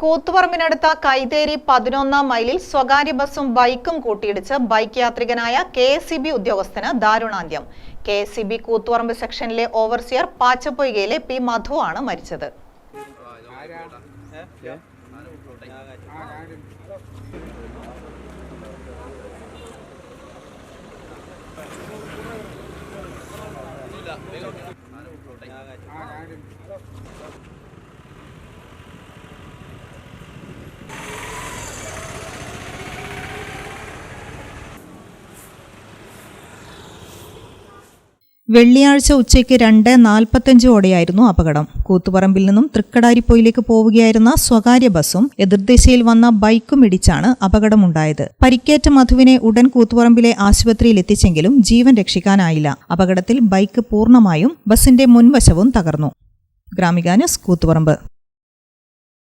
കൂത്തുപറമ്പിനടുത്ത കൈതേരി പതിനൊന്നാം മൈലിൽ സ്വകാര്യ ബസും ബൈക്കും കൂട്ടിയിടിച്ച് ബൈക്ക് യാത്രികനായ കെ എസ് ബി ഉദ്യോഗസ്ഥന് ദാരുണാന്ത്യം. കെ എസ് ബി കൂത്തുപറമ്പ് സെക്ഷനിലെ ഓവർസിയർ പാച്ചപ്പൊയ്കയിലെ പി മധു ആണ് മരിച്ചത്. വെള്ളിയാഴ്ച ഉച്ചയ്ക്ക് രണ്ട് നാൽപ്പത്തഞ്ചോടെയായിരുന്നു അപകടം. കൂത്തുപറമ്പിൽ നിന്നും തൃക്കടാരിപ്പോയിലേക്ക് പോവുകയായിരുന്ന സ്വകാര്യ ബസ്സും എതിർദിശയിൽ വന്ന ബൈക്കും ഇടിച്ചാണ് അപകടമുണ്ടായത്. പരിക്കേറ്റ മധുവിനെ ഉടൻ കൂത്തുപറമ്പിലെ ആശുപത്രിയിൽ എത്തിച്ചെങ്കിലും ജീവൻ രക്ഷിക്കാനായില്ല. അപകടത്തിൽ ബൈക്ക് പൂർണമായും ബസിന്റെ മുൻവശവും തകർന്നു. ഗ്രാമിക ന്യൂസ് കൂത്തുപറമ്പ്.